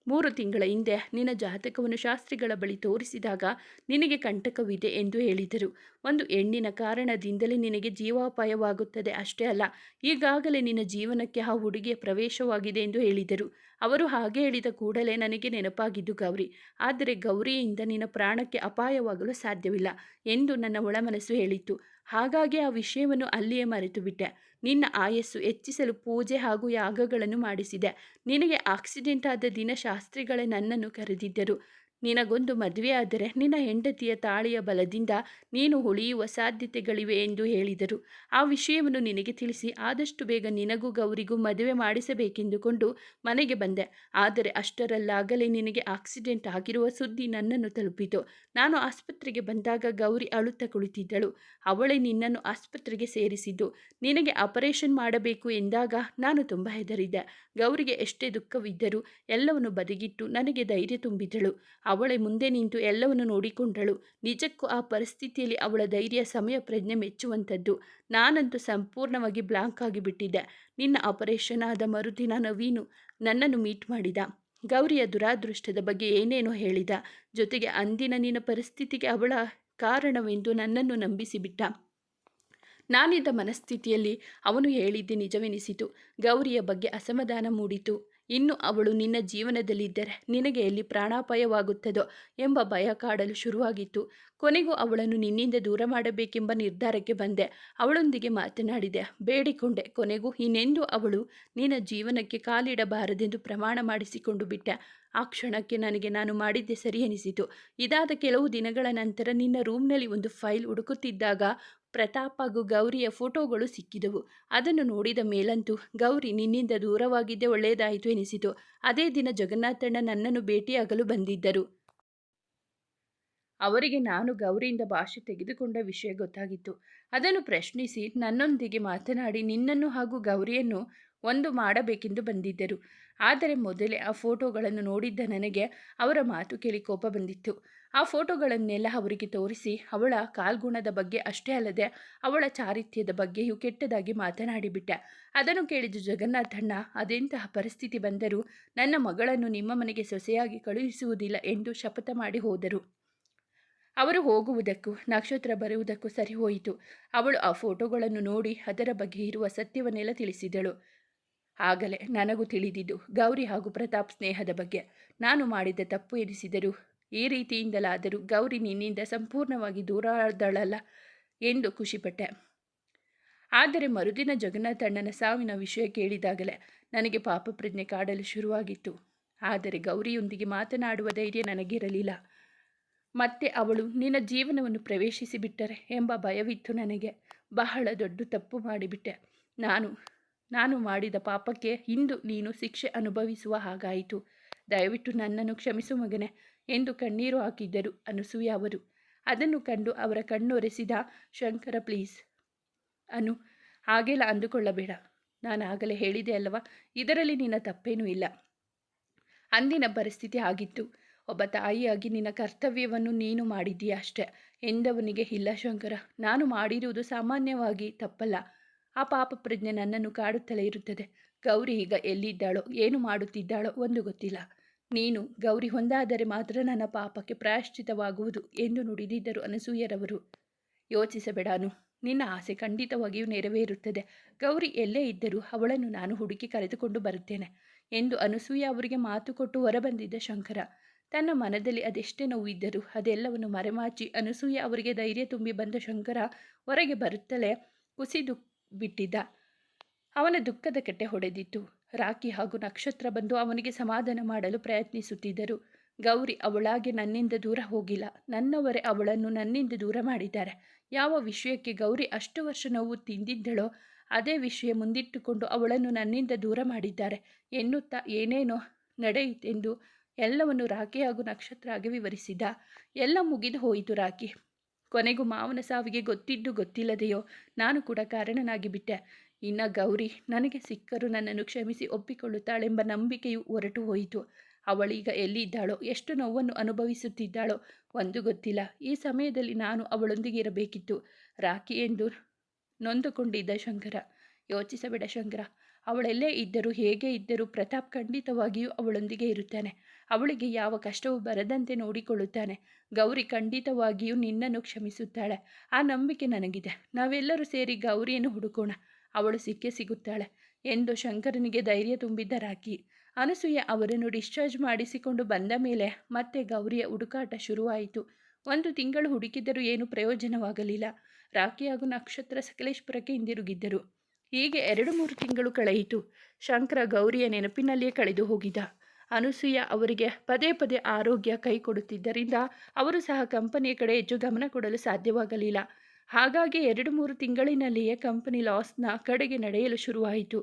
ಮೂರು ತಿಂಗಳ ಹಿಂದೆ ನಿನ್ನ ಜಾತಕವನ್ನು ಶಾಸ್ತ್ರಿಗಳ ಬಳಿ ತೋರಿಸಿದಾಗ ನಿನಗೆ ಕಂಟಕವಿದೆ ಎಂದು ಹೇಳಿದರು. ಒಂದು ಹೆಣ್ಣಿನ ಕಾರಣದಿಂದಲೇ ನಿನಗೆ ಜೀವಾಪಾಯವಾಗುತ್ತದೆ ಅಷ್ಟೇ ಅಲ್ಲ, ಈಗಾಗಲೇ ನಿನ್ನ ಜೀವನಕ್ಕೆ ಆ ಹುಡುಗಿಯ ಪ್ರವೇಶವಾಗಿದೆ ಎಂದು ಹೇಳಿದರು. ಅವರು ಹಾಗೆ ಹೇಳಿದ ಕೂಡಲೇ ನನಗೆ ನೆನಪಾಗಿದ್ದು ಗೌರಿ. ಆದರೆ ಗೌರಿಯಿಂದ ನಿನ್ನ ಪ್ರಾಣಕ್ಕೆ ಅಪಾಯವಾಗಲು ಸಾಧ್ಯವಿಲ್ಲ ಎಂದು ನನ್ನ ಒಳಮನಸ್ಸು ಹೇಳಿತ್ತು. ಹಾಗಾಗಿ ಆ ವಿಷಯವನ್ನು ಅಲ್ಲಿಯೇ ಮರೆತು ಬಿಟ್ಟೆ. ನಿನ್ನ ಆಯಸ್ಸು ಹೆಚ್ಚಿಸಲು ಪೂಜೆ ಹಾಗೂ ಯಾಗಗಳನ್ನು ಮಾಡಿಸಿದೆ. ನಿನಗೆ ಆಕ್ಸಿಡೆಂಟ್ ಆದ ದಿನ ಶಾಸ್ತ್ರಿಗಳೇ ನನ್ನನ್ನು ಕರೆದಿದ್ದರು. ನಿನಗೊಂದು ಮದುವೆಯಾದರೆ ನಿನ್ನ ಹೆಂಡತಿಯ ತಾಳಿಯ ಬಲದಿಂದ ನೀನು ಉಳಿಯುವ ಸಾಧ್ಯತೆಗಳಿವೆ ಎಂದು ಹೇಳಿದರು. ಆ ವಿಷಯವನ್ನು ನಿನಗೆ ತಿಳಿಸಿ, ಆದಷ್ಟು ಬೇಗ ನಿನಗೂ ಗೌರಿಗೂ ಮದುವೆ ಮಾಡಿಸಬೇಕೆಂದುಕೊಂಡು ಮನೆಗೆ ಬಂದೆ. ಆದರೆ ಅಷ್ಟರಲ್ಲಾಗಲೇ ನಿನಗೆ ಆಕ್ಸಿಡೆಂಟ್ ಆಗಿರುವ ಸುದ್ದಿ ನನ್ನನ್ನು ತಲುಪಿತು. ನಾನು ಆಸ್ಪತ್ರೆಗೆ ಬಂದಾಗ ಗೌರಿ ಅಳುತ್ತಾ ಕುಳಿತಿದ್ದಳು. ಅವಳೇ ನಿನ್ನನ್ನು ಆಸ್ಪತ್ರೆಗೆ ಸೇರಿಸಿದ್ದು. ನಿನಗೆ ಆಪರೇಷನ್ ಮಾಡಬೇಕು ಎಂದಾಗ ನಾನು ತುಂಬ ಹೆದರಿದ್ದೆ. ಗೌರಿಗೆ ಎಷ್ಟೇ ದುಃಖವಿದ್ದರೂ ಎಲ್ಲವನ್ನು ಬದಿಗಿಟ್ಟು ನನಗೆ ಧೈರ್ಯ ತುಂಬಿದಳು. ಅವಳೇ ಮುಂದೆ ನಿಂತು ಎಲ್ಲವನ್ನು ನೋಡಿಕೊಂಡಳು. ನಿಜಕ್ಕೂ ಆ ಪರಿಸ್ಥಿತಿಯಲ್ಲಿ ಅವಳ ಧೈರ್ಯ ಸಮಯ ಪ್ರಜ್ಞೆ ಮೆಚ್ಚುವಂಥದ್ದು. ನಾನಂತೂ ಸಂಪೂರ್ಣವಾಗಿ ಬ್ಲಾಂಕ್ ಆಗಿಬಿಟ್ಟಿದ್ದೆ. ನಿನ್ನ ಆಪರೇಷನ್ ಆದ ಮರುದಿನ ನವೀನು ನನ್ನನ್ನು ಮೀಟ್ ಮಾಡಿದ. ಗೌರಿಯ ದುರಾದೃಷ್ಟದ ಬಗ್ಗೆ ಏನೇನೋ ಹೇಳಿದ. ಜೊತೆಗೆ ಅಂದಿನ ನಿನ್ನ ಪರಿಸ್ಥಿತಿಗೆ ಅವಳ ಕಾರಣವೆಂದು ನನ್ನನ್ನು ನಂಬಿಸಿಬಿಟ್ಟ. ನಾನಿದ್ದ ಮನಸ್ಥಿತಿಯಲ್ಲಿ ಅವನು ಹೇಳಿದ್ದೆ ನಿಜವೆನಿಸಿತು. ಗೌರಿಯ ಬಗ್ಗೆ ಅಸಮಾಧಾನ ಮೂಡಿತು. ಇನ್ನು ಅವಳು ನಿನ್ನ ಜೀವನದಲ್ಲಿದ್ದರೆ ನಿನಗೆ ಎಲ್ಲಿ ಪ್ರಾಣಾಪಾಯವಾಗುತ್ತದೋ ಎಂಬ ಭಯ ಕಾಡಲು ಶುರುವಾಗಿತ್ತು. ಕೊನೆಗೂ ಅವಳನ್ನು ನಿನ್ನಿಂದ ದೂರ ಮಾಡಬೇಕೆಂಬ ನಿರ್ಧಾರಕ್ಕೆ ಬಂದೆ. ಅವಳೊಂದಿಗೆ ಮಾತನಾಡಿದೆ. ಬೇಡಿಕೊಂಡೆ. ಕೊನೆಗೂ ಇನ್ನೆಂದು ಅವಳು ನಿನ್ನ ಜೀವನಕ್ಕೆ ಕಾಲಿಡಬಾರದೆಂದು ಪ್ರಮಾಣ ಮಾಡಿಸಿಕೊಂಡು ಬಿಟ್ಟೆ. ಆ ಕ್ಷಣಕ್ಕೆ ನನಗೆ ನಾನು ಮಾಡಿದ್ದೆ ಸರಿ ಎನಿಸಿತು. ಇದಾದ ಕೆಲವು ದಿನಗಳ ನಂತರ ನಿನ್ನ ರೂಮ್ನಲ್ಲಿ ಒಂದು ಫೈಲ್ ಹುಡುಕುತ್ತಿದ್ದಾಗ ಪ್ರತಾಪ್ ಹಾಗೂ ಗೌರಿಯ ಫೋಟೋಗಳು ಸಿಕ್ಕಿದವು. ಅದನ್ನು ನೋಡಿದ ಮೇಲಂತೂ, ಗೌರಿ ನಿನ್ನಿಂದ ದೂರವಾಗಿದ್ದೇ ಒಳ್ಳೆಯದಾಯಿತು ಎನಿಸಿತು. ಅದೇ ದಿನ ಜಗನ್ನಾಥಣ್ಣ ನನ್ನನ್ನು ಭೇಟಿಯಾಗಲು ಬಂದಿದ್ದರು. ಅವರಿಗೆ ನಾನು ಗೌರಿಯಿಂದ ಭಾಷೆ ತೆಗೆದುಕೊಂಡ ವಿಷಯ ಗೊತ್ತಾಗಿತ್ತು. ಅದನ್ನು ಪ್ರಶ್ನಿಸಿ ನನ್ನೊಂದಿಗೆ ಮಾತನಾಡಿ ನಿನ್ನನ್ನು ಹಾಗೂ ಗೌರಿಯನ್ನು ಒಂದು ಮಾಡಬೇಕೆಂದು ಬಂದಿದ್ದರು. ಆದರೆ ಮೊದಲೇ ಆ ಫೋಟೋಗಳನ್ನು ನೋಡಿದ್ದ ನನಗೆ ಅವರ ಮಾತು ಕೇಳಿ ಕೋಪ ಬಂದಿತ್ತು. ಆ ಫೋಟೋಗಳನ್ನೆಲ್ಲ ಅವರಿಗೆ ತೋರಿಸಿ ಅವಳ ಕಾಲ್ಗುಣದ ಬಗ್ಗೆ ಅಷ್ಟೇ ಅಲ್ಲದೆ ಅವಳ ಚಾರಿತ್ಯದ ಬಗ್ಗೆಯೂ ಕೆಟ್ಟದಾಗಿ ಮಾತನಾಡಿಬಿಟ್ಟೆ. ಅದನ್ನು ಕೇಳಿದ ಜಗನ್ನಾಥಣ್ಣ, ಅದೆಂತಹ ಪರಿಸ್ಥಿತಿ ಬಂದರೂ ನನ್ನ ಮಗಳನ್ನು ನಿಮ್ಮ ಮನೆಗೆ ಸೊಸೆಯಾಗಿ ಕಳುಹಿಸುವುದಿಲ್ಲ ಎಂದು ಶಪಥ ಮಾಡಿ ಹೋದರು. ಅವರು ಹೋಗುವುದಕ್ಕೂ, ನಕ್ಷತ್ರ ಬರುವುದಕ್ಕೂ ಸರಿ ಹೋಯಿತು. ಅವಳು ಆ ಫೋಟೋಗಳನ್ನು ನೋಡಿ ಅದರ ಬಗ್ಗೆ ಇರುವ ಸತ್ಯವನ್ನೆಲ್ಲ ತಿಳಿಸಿದಳು. ಆಗಲೇ ನನಗೂ ತಿಳಿದಿದ್ದು ಗೌರಿ ಹಾಗೂ ಪ್ರತಾಪ್ ಸ್ನೇಹದ ಬಗ್ಗೆ. ನಾನು ಮಾಡಿದ ತಪ್ಪು ಎನಿಸಿದರು ಈ ರೀತಿಯಿಂದಲಾದರೂ ಗೌರಿ ನಿನ್ನಿಂದ ಸಂಪೂರ್ಣವಾಗಿ ದೂರಾದಳಲ್ಲ ಎಂದು ಖುಷಿಪಟ್ಟೆ. ಆದರೆ ಮರುದಿನ ಜಗನ್ನಾಥಣ್ಣನ ಸಾವಿನ ವಿಷಯ ಕೇಳಿದಾಗಲೇ ನನಗೆ ಪಾಪ ಪ್ರಜ್ಞೆ ಕಾಡಲು ಶುರುವಾಗಿತ್ತು. ಆದರೆ ಗೌರಿಯೊಂದಿಗೆ ಮಾತನಾಡುವ ಧೈರ್ಯ ನನಗಿರಲಿಲ್ಲ. ಮತ್ತೆ ಅವಳು, ನಿನ್ನ ಜೀವನವನ್ನು ಪ್ರವೇಶಿಸಿಬಿಟ್ಟರೆ ಎಂಬ ಭಯವಿತ್ತು ನನಗೆ. ಬಹಳ ದೊಡ್ಡ ತಪ್ಪು ಮಾಡಿಬಿಟ್ಟೆ. ನಾನು ನಾನು ಮಾಡಿದ ಪಾಪಕ್ಕೆ ಇಂದು ನೀನು ಶಿಕ್ಷೆ ಅನುಭವಿಸುವ ಹಾಗಾಯಿತು. ದಯವಿಟ್ಟು ನನ್ನನ್ನು ಕ್ಷಮಿಸು ಮಗನೆ. ಎಂದು ಕಣ್ಣೀರು ಹಾಕಿದ್ದರು ಅನಸೂಯ ಅವರು. ಅದನ್ನು ಕಂಡು ಅವರ ಕಣ್ಣೊರೆಸಿದ ಶಂಕರ, ಪ್ಲೀಸ್, ಅನು, ಹಾಗೆಲ್ಲ ಅಂದುಕೊಳ್ಳಬೇಡ. ನಾನು ಆಗಲೇ ಹೇಳಿದೆ ಅಲ್ಲವಾ ಇದರಲ್ಲಿ ನಿನ್ನ ತಪ್ಪೇನೂ ಇಲ್ಲ. ಅಂದಿನ ಪರಿಸ್ಥಿತಿ ಆಗಿತ್ತು ಒಬ್ಬ ತಾಯಿಯಾಗಿ ನಿನ್ನ ಕರ್ತವ್ಯವನ್ನು ನೀನು ಮಾಡಿದ್ದೀಯ ಅಷ್ಟೇ ಎಂದವನಿಗೆ ಇಲ್ಲ ಶಂಕರ. ನಾನು ಮಾಡಿರುವುದು ಸಾಮಾನ್ಯವಾಗಿ ತಪ್ಪಲ್ಲ. ಆ ಪಾಪ ಪ್ರಜ್ಞೆ ನನ್ನನ್ನು ಕಾಡುತ್ತಲೇ ಇರುತ್ತದೆ. ಗೌರಿ ಈಗ ಎಲ್ಲಿದ್ದಾಳೋ, ಏನು ಮಾಡುತ್ತಿದ್ದಾಳೋ ಒಂದು ಗೊತ್ತಿಲ್ಲ. ನೀನು ಗೌರಿ ಹೊಂದಾದರೆ ಮಾತ್ರ ನನ್ನ ಪಾಪಕ್ಕೆ ಪ್ರಾಯಶ್ಚಿತವಾಗುವುದು ಎಂದು ನುಡಿದಿದ್ದರು ಅನಸೂಯರವರು. ಯೋಚಿಸಬೇಡಾನು ನಿನ್ನ ಆಸೆ ಖಂಡಿತವಾಗಿಯೂ ನೆರವೇರುತ್ತದೆ. ಗೌರಿ ಎಲ್ಲೇ ಇದ್ದರೂ ಅವಳನ್ನು ನಾನು ಹುಡುಕಿ ಕರೆದುಕೊಂಡು ಬರುತ್ತೇನೆ ಎಂದು ಅನಸೂಯ ಅವರಿಗೆ ಮಾತು ಕೊಟ್ಟು ಹೊರಬಂದಿದ್ದ ಶಂಕರ. ತನ್ನ ಮನದಲ್ಲಿ ಅದೆಷ್ಟೇ ನೋವಿದ್ದರೂ ಅದೆಲ್ಲವನ್ನು ಮರೆಮಾಚಿ ಅನಸೂಯ ಅವರಿಗೆ ಧೈರ್ಯ ತುಂಬಿ ಬಂದ ಶಂಕರ ಹೊರಗೆ ಬರುತ್ತಲೇ ಕುಸಿದು ಬಿಟ್ಟಿದ್ದ. ಅವನ ದುಃಖದ ಕಟ್ಟೆ ಹೊಡೆದಿತ್ತು ರಾಕಿ ಹಾಗೂ ನಕ್ಷತ್ರ ಬಂದು ಅವನಿಗೆ ಸಮಾಧಾನ ಮಾಡಲು ಪ್ರಯತ್ನಿಸುತ್ತಿದ್ದರು. ಗೌರಿ ಅವಳಾಗೆ ನನ್ನಿಂದ ದೂರ ಹೋಗಿಲ್ಲ. ನನ್ನವರೇ ಅವಳನ್ನು ನನ್ನಿಂದ ದೂರ ಮಾಡಿದ್ದಾರೆ. ಯಾವ ವಿಷಯಕ್ಕೆ ಗೌರಿ ಅಷ್ಟು ವರ್ಷ ನೋವು ತಿಂದಿದ್ದಳೋ, ಅದೇ ವಿಷಯ ಮುಂದಿಟ್ಟುಕೊಂಡು ಅವಳನ್ನು ನನ್ನಿಂದ ದೂರ ಮಾಡಿದ್ದಾರೆ. ಎನ್ನುತ್ತಾ ಏನೇನೋ ನಡೆಯಿತೆಂದು ಎಲ್ಲವನ್ನು ರಾಖಿ ಹಾಗೂ ನಕ್ಷತ್ರಾಗೆ ವಿವರಿಸಿದ. ಎಲ್ಲ ಮುಗಿದು ಹೋಯಿತು ರಾಖಿ. ಕೊನೆಗೂ ಮಾವನ ಸಾವಿಗೆ ಗೊತ್ತಿದ್ದು ಗೊತ್ತಿಲ್ಲದೆಯೋ, ನಾನು ಕೂಡ ಕಾರಣನಾಗಿ ಬಿಟ್ಟೆ ಇನ್ನು ಗೌರಿ ನನಗೆ ಸಿಕ್ಕರೂ ನನ್ನನ್ನು ಕ್ಷಮಿಸಿ ಒಪ್ಪಿಕೊಳ್ಳುತ್ತಾಳೆಂಬ ನಂಬಿಕೆಯು ಹೊರಟು ಹೋಯಿತು. ಅವಳೀಗ ಎಲ್ಲಿದ್ದಾಳೋ, ಎಷ್ಟು ನೋವನ್ನು ಅನುಭವಿಸುತ್ತಿದ್ದಾಳೋ ಒಂದು ಗೊತ್ತಿಲ್ಲ. ಈ ಸಮಯದಲ್ಲಿ ನಾನು ಅವಳೊಂದಿಗೆ ಇರಬೇಕಿತ್ತು ರಾಖಿ ಎಂದು ನೊಂದುಕೊಂಡಿದ್ದ ಶಂಕರ. ಯೋಚಿಸಬೇಡ ಶಂಕರ. ಅವಳೆಲ್ಲೇ ಇದ್ದರೂ, ಹೇಗೆ ಇದ್ದರೂ ಪ್ರತಾಪ್ ಖಂಡಿತವಾಗಿಯೂ ಅವಳೊಂದಿಗೆ ಇರುತ್ತಾನೆ. ಅವಳಿಗೆ ಯಾವ ಕಷ್ಟವೂ ಬರದಂತೆ ನೋಡಿಕೊಳ್ಳುತ್ತಾನೆ. ಗೌರಿ ಖಂಡಿತವಾಗಿಯೂ ನಿನ್ನನ್ನು ಕ್ಷಮಿಸುತ್ತಾಳೆ. ಆ ನಂಬಿಕೆ ನನಗಿದೆ. ನಾವೆಲ್ಲರೂ ಸೇರಿ ಗೌರಿಯನ್ನು ಹುಡುಕೋಣ. ಅವಳು ಸಿಕ್ಕೇ ಸಿಗುತ್ತಾಳೆ ಎಂದು ಶಂಕರನಿಗೆ ಧೈರ್ಯ ತುಂಬಿದ್ದ ರಾಖಿ. ಅನಸೂಯ ಅವರನ್ನು ಡಿಸ್ಚಾರ್ಜ್ ಮಾಡಿಸಿಕೊಂಡು ಬಂದ ಮೇಲೆ ಮತ್ತೆ ಗೌರಿಯ ಹುಡುಕಾಟ ಶುರುವಾಯಿತು. ಒಂದು ತಿಂಗಳು ಹುಡುಕಿದರೂ ಏನು ಪ್ರಯೋಜನವಾಗಲಿಲ್ಲ. ರಾಖಿ ಹಾಗೂ ನಕ್ಷತ್ರ ಸಕಲೇಶ್ಪುರಕ್ಕೆ ಹಿಂದಿರುಗಿದ್ದರು. ಹೀಗೆ ಎರಡು ಮೂರು ತಿಂಗಳು ಕಳೆಯಿತು. ಶಂಕರ ಗೌರಿಯ ನೆನಪಿನಲ್ಲಿಯೇ ಕಳೆದು ಹೋಗಿದ್ದ. ಅನಸೂಯ ಅವರಿಗೆ ಪದೇ ಪದೇ ಆರೋಗ್ಯ ಕೈ ಕೊಡುತ್ತಿದ್ದರಿಂದ ಅವರು ಸಹ ಕಂಪನಿಯ ಕಡೆ ಹೆಚ್ಚು ಗಮನ ಕೊಡಲು ಸಾಧ್ಯವಾಗಲಿಲ್ಲ. ಹಾಗಾಗಿ ಎರಡು ಮೂರು ತಿಂಗಳಿನಲ್ಲಿಯೇ ಕಂಪನಿ ಲಾಸ್ನ ಕಡೆಗೆ ನಡೆಯಲು ಶುರುವಾಯಿತು.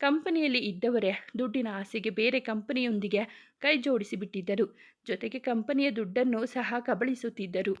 ಕಂಪನಿಯಲ್ಲಿ ಇದ್ದವರೇ ದುಡ್ಡಿನ ಆಸೆಗೆ ಬೇರೆ ಕಂಪನಿಯೊಂದಿಗೆ ಕೈ ಜೋಡಿಸಿಬಿಟ್ಟಿದ್ದರು ಜೊತೆಗೆ ಕಂಪನಿಯ ದುಡ್ಡನ್ನು ಸಹ ಕಬಳಿಸುತ್ತಿದ್ದರು.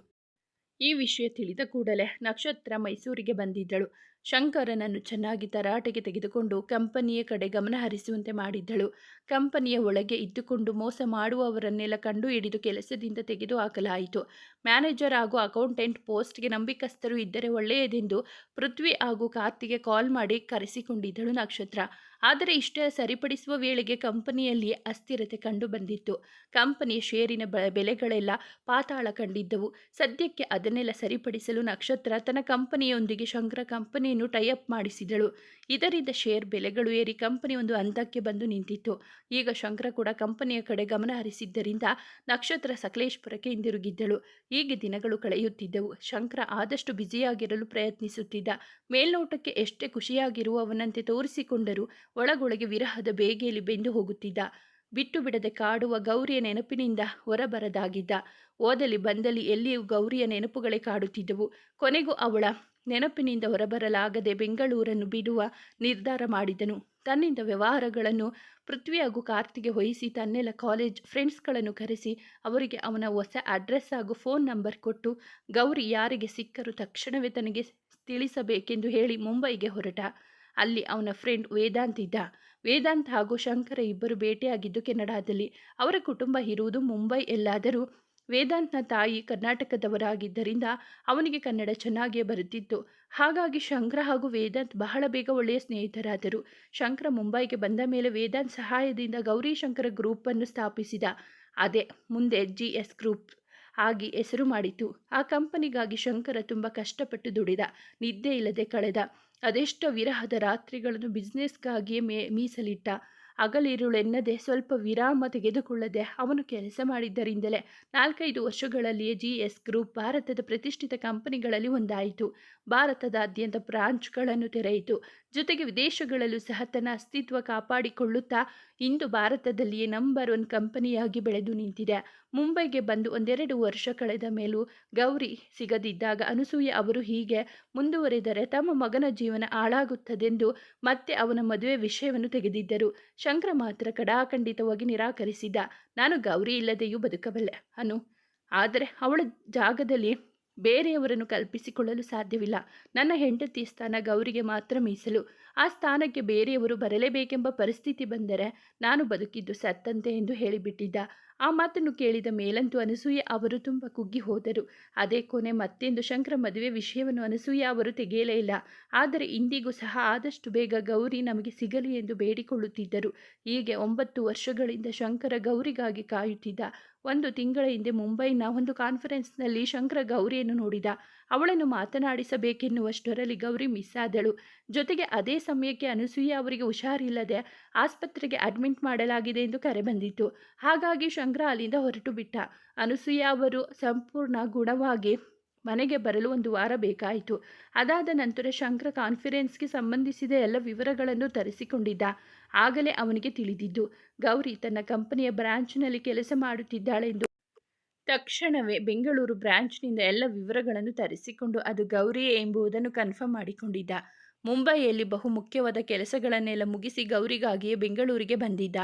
ಈ ವಿಷಯ ತಿಳಿದ ಕೂಡಲೇ ನಕ್ಷತ್ರ ಮೈಸೂರಿಗೆ ಬಂದಿದ್ದಳು. ಶಂಕರನನ್ನು ಚೆನ್ನಾಗಿ ತರಾಟೆಗೆ ತೆಗೆದುಕೊಂಡು ಕಂಪನಿಯ ಕಡೆ ಗಮನ ಹರಿಸುವಂತೆ ಮಾಡಿದ್ದಳು. ಕಂಪನಿಯ ಒಳಗೆ ಇದ್ದುಕೊಂಡು ಮೋಸ ಮಾಡುವವರನ್ನೆಲ್ಲ ಕಂಡು ಹಿಡಿದು ಕೆಲಸದಿಂದ ತೆಗೆದು ಹಾಕಲಾಯಿತು. ಮ್ಯಾನೇಜರ್ ಹಾಗೂ ಅಕೌಂಟೆಂಟ್ ಪೋಸ್ಟ್ಗೆ ನಂಬಿಕಸ್ಥರು ಇದ್ದರೆ ಒಳ್ಳೆಯದೆಂದು ಪೃಥ್ವಿ ಹಾಗೂ ಕಾರ್ತಿಗೆ ಕಾಲ್ ಮಾಡಿ ಕರೆಸಿಕೊಂಡಿದ್ದಳು ನಕ್ಷತ್ರ. ಆದರೆ ಇಷ್ಟೇ ಸರಿಪಡಿಸುವ ವೇಳೆಗೆ ಕಂಪನಿಯಲ್ಲಿ ಅಸ್ಥಿರತೆ ಕಂಡುಬಂದಿತ್ತು ಕಂಪನಿಯ ಷೇರಿನ ಬೆಲೆಗಳೆಲ್ಲ ಪಾತಾಳ ಕಂಡಿದ್ದವು. ಸದ್ಯಕ್ಕೆ ಅದನ್ನೆಲ್ಲ ಸರಿಪಡಿಸಲು ನಕ್ಷತ್ರ ತನ್ನ ಕಂಪನಿಯೊಂದಿಗೆ ಶಂಕರ ಕಂಪನಿಯನ್ನು ಟೈಅಪ್ ಮಾಡಿಸಿದಳು. ಇದರಿಂದ ಷೇರ್ ಬೆಲೆಗಳು ಏರಿ ಕಂಪನಿ ಒಂದು ಹಂತಕ್ಕೆ ಬಂದು ನಿಂತಿತ್ತು. ಈಗ ಶಂಕರ ಕೂಡ ಕಂಪನಿಯ ಕಡೆ ಗಮನ ಹರಿಸಿದ್ದರಿಂದ ನಕ್ಷತ್ರ ಸಕಲೇಶ್ಪುರಕ್ಕೆ ಹಿಂದಿರುಗಿದ್ದಳು. ಹೀಗೆ ದಿನಗಳು ಕಳೆಯುತ್ತಿದ್ದವು. ಶಂಕರ ಆದಷ್ಟು ಬ್ಯುಸಿಯಾಗಿರಲು ಪ್ರಯತ್ನಿಸುತ್ತಿದ್ದ. ಮೇಲ್ನೋಟಕ್ಕೆ ಎಷ್ಟೇ ಖುಷಿಯಾಗಿರುವವನಂತೆ ತೋರಿಸಿಕೊಂಡರೂ ಒಳಗೊಳಗೆ ವಿರಹದ ಬೇಗೆಯಲ್ಲಿ ಬೆಂದು ಹೋಗುತ್ತಿದ್ದ. ಬಿಟ್ಟು ಬಿಡದೆ ಕಾಡುವ ಗೌರಿಯ ನೆನಪಿನಿಂದ ಹೊರಬರದಾಗಿದ್ದ. ಓದಲಿ ಬಂದಲ್ಲಿ ಎಲ್ಲಿಯೂ ಗೌರಿಯ ನೆನಪುಗಳೇ ಕಾಡುತ್ತಿದ್ದವು. ಕೊನೆಗೂ ಅವಳ ನೆನಪಿನಿಂದ ಹೊರಬರಲಾಗದೆ ಬೆಂಗಳೂರನ್ನು ಬಿಡುವ ನಿರ್ಧಾರ ಮಾಡಿದನು. ತನ್ನಿಂದ ವ್ಯವಹಾರಗಳನ್ನು ಪೃಥ್ವಿ ಹಾಗೂ ಕಾರ್ತಿಗೆ ವಹಿಸಿ ತನ್ನೆಲ್ಲ ಕಾಲೇಜ್ ಫ್ರೆಂಡ್ಸ್ಗಳನ್ನು ಕರೆಸಿ ಅವರಿಗೆ ಅವನ ಹೊಸ ಅಡ್ರೆಸ್ ಹಾಗೂ ಫೋನ್ ನಂಬರ್ ಕೊಟ್ಟು ಗೌರಿ ಯಾರಿಗೆ ಸಿಕ್ಕರೂ ತಕ್ಷಣವೇ ತನಗೆ ತಿಳಿಸಬೇಕೆಂದು ಹೇಳಿ ಮುಂಬೈಗೆ ಹೊರಟ. ಅಲ್ಲಿ ಅವನ ಫ್ರೆಂಡ್ ವೇದಾಂತ್ ಇದ್ದ. ವೇದಾಂತ್ ಹಾಗೂ ಶಂಕರ ಇಬ್ಬರು ಭೇಟಿಯಾಗಿದ್ದು ಕೆನಡಾದಲ್ಲಿ. ಅವರ ಕುಟುಂಬ ಇರುವುದು ಮುಂಬೈ ಎಲ್ಲಾದರೂ. ವೇದಾಂತ್ನ ತಾಯಿ ಕರ್ನಾಟಕದವರಾಗಿದ್ದರಿಂದ ಅವನಿಗೆ ಕನ್ನಡ ಚೆನ್ನಾಗಿಯೇ ಬರುತ್ತಿತ್ತು. ಹಾಗಾಗಿ ಶಂಕರ ಹಾಗೂ ವೇದಾಂತ್ ಬಹಳ ಬೇಗ ಒಳ್ಳೆಯ ಸ್ನೇಹಿತರಾದರು. ಶಂಕರ ಮುಂಬೈಗೆ ಬಂದ ಮೇಲೆ ವೇದಾಂತ್ ಸಹಾಯದಿಂದ ಗೌರಿ ಶಂಕರ ಗ್ರೂಪನ್ನು ಸ್ಥಾಪಿಸಿದ. ಅದೇ ಮುಂದೆ ಜಿ ಎಸ್ ಗ್ರೂಪ್ ಆಗಿ ಹೆಸರು ಮಾಡಿತು. ಆ ಕಂಪನಿಗಾಗಿ ಶಂಕರ ತುಂಬ ಕಷ್ಟಪಟ್ಟು ದುಡಿದ. ನಿದ್ದೆ ಇಲ್ಲದೆ ಕಳೆದ. ಅದೆಷ್ಟೋ ವಿರಹದ ರಾತ್ರಿಗಳನ್ನು ಬಿಸ್ನೆಸ್ಗಾಗಿಯೇ ಮೇ, ಮೀಸಲಿಟ್ಟ. ಅಗಲಿರುಳೆನ್ನದೆ ಸ್ವಲ್ಪ ವಿರಾಮ ತೆಗೆದುಕೊಳ್ಳದೆ ಅವನು ಕೆಲಸ ಮಾಡಿದ್ದರಿಂದಲೇ ನಾಲ್ಕೈದು ವರ್ಷಗಳಲ್ಲಿಯೇ ಜಿ ಎಸ್ ಗ್ರೂಪ್ ಭಾರತದ ಪ್ರತಿಷ್ಠಿತ ಕಂಪನಿಗಳಲ್ಲಿ ಒಂದಾಯಿತು. ಭಾರತದಾದ್ಯಂತ ಬ್ರಾಂಚ್ಗಳನ್ನು ತೆರೆಯಿತು. ಜೊತೆಗೆ ವಿದೇಶಗಳಲ್ಲೂ ಸಹ ತನ್ನ ಅಸ್ತಿತ್ವ ಕಾಪಾಡಿಕೊಳ್ಳುತ್ತಾ ಇಂದು ಭಾರತದಲ್ಲಿಯೇ ನಂಬರ್ ಒನ್ ಕಂಪನಿಯಾಗಿ ಬೆಳೆದು ನಿಂತಿದೆ. ಮುಂಬೈಗೆ ಬಂದು ಒಂದೆರಡು ವರ್ಷ ಕಳೆದ ಮೇಲೂ ಗೌರಿ ಸಿಗದಿದ್ದಾಗ ಅನಸೂಯ ಅವರು ಹೀಗೆ ಮುಂದುವರೆದರೆ ತಮ್ಮ ಮಗನ ಜೀವನ ಹಾಳಾಗುತ್ತದೆಂದು ಮತ್ತೆ ಅವನ ಮದುವೆ ವಿಷಯವನ್ನು ತೆಗೆದಿದ್ದರು. ಶಂಕರ ಮಾತ್ರ ಕಡಾಖಂಡಿತವಾಗಿ ನಿರಾಕರಿಸಿದ್ದ ನಾನು ಗೌರಿ ಇಲ್ಲದೆಯೂ ಬದುಕಬಲ್ಲೆ, ಅನು. ಆದರೆ ಅವಳ ಜಾಗದಲ್ಲಿ ಬೇರೆಯವರನ್ನು ಕಲ್ಪಿಸಿಕೊಳ್ಳಲು ಸಾಧ್ಯವಿಲ್ಲ. ನನ್ನ ಹೆಂಡತಿ ಸ್ಥಾನ ಗೌರಿಗೆ ಮಾತ್ರ ಮೀಸಲು. ಆ ಸ್ಥಾನಕ್ಕೆ ಬೇರೆಯವರು ಬರಲೇಬೇಕೆಂಬ ಪರಿಸ್ಥಿತಿ ಬಂದರೆ ನಾನು ಬದುಕಿದ್ದು ಸತ್ತಂತೆ ಎಂದು ಹೇಳಿಬಿಟ್ಟಿದ್ದ. ಆ ಮಾತನ್ನು ಕೇಳಿದ ಮೇಲಂತೂ ಅನಸೂಯ ಅವರು ತುಂಬ ಕುಗ್ಗಿ ಹೋದರು. ಅದೇ ಕೊನೆ ಮತ್ತೆಂದು ಶಂಕರ ಮದುವೆ ವಿಷಯವನ್ನು ಅನಸೂಯ ಅವರು ತೆಗೆಯಲೇ ಇಲ್ಲ. ಆದರೆ ಇಂದಿಗೂ ಸಹ ಆದಷ್ಟು ಬೇಗ ಗೌರಿ ನಮಗೆ ಸಿಗಲಿ ಎಂದು ಬೇಡಿಕೊಳ್ಳುತ್ತಿದ್ದರು. ಹೀಗೆ ಒಂಬತ್ತು ವರ್ಷಗಳಿಂದ ಶಂಕರ ಗೌರಿಗಾಗಿ ಕಾಯುತ್ತಿದ್ದ ಒಂದು ತಿಂಗಳ ಹಿಂದೆ ಮುಂಬೈನ ಒಂದು ಕಾನ್ಫರೆನ್ಸ್ನಲ್ಲಿ ಶಂಕರ ಗೌರಿಯನ್ನು ನೋಡಿದ. ಅವಳನ್ನು ಮಾತನಾಡಿಸಬೇಕೆನ್ನುವಷ್ಟರಲ್ಲಿ ಗೌರಿ ಮಿಸ್ ಆದಳು. ಜೊತೆಗೆ ಅದೇ ಸಮಯಕ್ಕೆ ಅನಸೂಯ ಅವರಿಗೆ ಹುಷಾರಿಲ್ಲದೆ ಆಸ್ಪತ್ರೆಗೆ ಅಡ್ಮಿಟ್ ಮಾಡಲಾಗಿದೆ ಎಂದು ಕರೆ ಬಂದಿತ್ತು. ಹಾಗಾಗಿ ಶಂಕರ ಅಲ್ಲಿಂದ ಹೊರಟು ಬಿಟ್ಟ. ಅನಸೂಯ ಅವರು ಸಂಪೂರ್ಣ ಗುಣವಾಗಿ ಮನೆಗೆ ಬರಲು ಒಂದು ವಾರ ಬೇಕಾಯಿತು. ಅದಾದ ನಂತರ ಶಂಕರ ಕಾನ್ಫರೆನ್ಸ್ಗೆ ಸಂಬಂಧಿಸಿದ ಎಲ್ಲ ವಿವರಗಳನ್ನು ತರಿಸಿಕೊಂಡಿದ್ದ. ಆಗಲೇ ಅವನಿಗೆ ತಿಳಿದಿದ್ದು, ಗೌರಿ ತನ್ನ ಕಂಪನಿಯ ಬ್ರಾಂಚ್ನಲ್ಲಿ ಕೆಲಸ ಮಾಡುತ್ತಿದ್ದಾಳೆಂದು. ತಕ್ಷಣವೇ ಬೆಂಗಳೂರು ಬ್ರಾಂಚ್ನಿಂದ ಎಲ್ಲ ವಿವರಗಳನ್ನು ತರಿಸಿಕೊಂಡು ಅದು ಗೌರಿಯೇ ಎಂಬುದನ್ನು ಕನ್ಫರ್ಮ್ ಮಾಡಿಕೊಂಡಿದ್ದ. ಮುಂಬೈಯಲ್ಲಿ ಬಹುಮುಖ್ಯವಾದ ಕೆಲಸಗಳನ್ನೆಲ್ಲ ಮುಗಿಸಿ ಗೌರಿಗಾಗಿಯೇ ಬೆಂಗಳೂರಿಗೆ ಬಂದಿದ್ದ.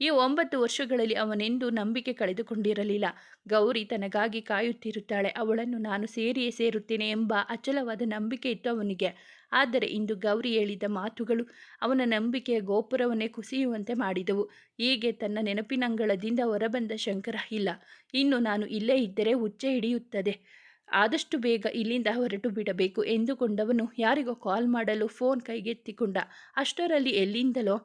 ಈ ಒಂಬತ್ತು ವರ್ಷಗಳಲ್ಲಿ ಅವನೆಂದು ನಂಬಿಕೆ ಕಳೆದುಕೊಂಡಿರಲಿಲ್ಲ. ಗೌರಿ ತನಗಾಗಿ ಕಾಯುತ್ತಿರುತ್ತಾಳೆ. ಅವಳನ್ನು ನಾನು ಸೇರಿಯೇ ಸೇರುತ್ತೇನೆ ಎಂಬ ಅಚಲವಾದ ನಂಬಿಕೆ ಇತ್ತು ಅವನಿಗೆ. ಆದರೆ ಇಂದು ಗೌರಿ ಹೇಳಿದ ಮಾತುಗಳು ಅವನ ನಂಬಿಕೆಯ ಗೋಪುರವನ್ನೇ ಕುಸಿಯುವಂತೆ ಮಾಡಿದವು. ಹೀಗೆ ತನ್ನ ನೆನಪಿನಂಗಳದಿಂದ ಹೊರಬಂದ ಶಂಕರ, ಇಲ್ಲ, ಇನ್ನು ನಾನು ಇಲ್ಲೇ ಇದ್ದರೆ ಹುಚ್ಚೆ ಹಿಡಿಯುತ್ತದೆ. ಆದಷ್ಟು ಬೇಗ ಇಲ್ಲಿಂದ ಹೊರಟು ಬಿಡಬೇಕು ಎಂದುಕೊಂಡವನು ಯಾರಿಗೋ ಕಾಲ್ ಮಾಡಲು ಫೋನ್ ಕೈಗೆತ್ತಿಕೊಂಡ. ಅಷ್ಟರಲ್ಲಿ ಎಲ್ಲಿಂದಲೋ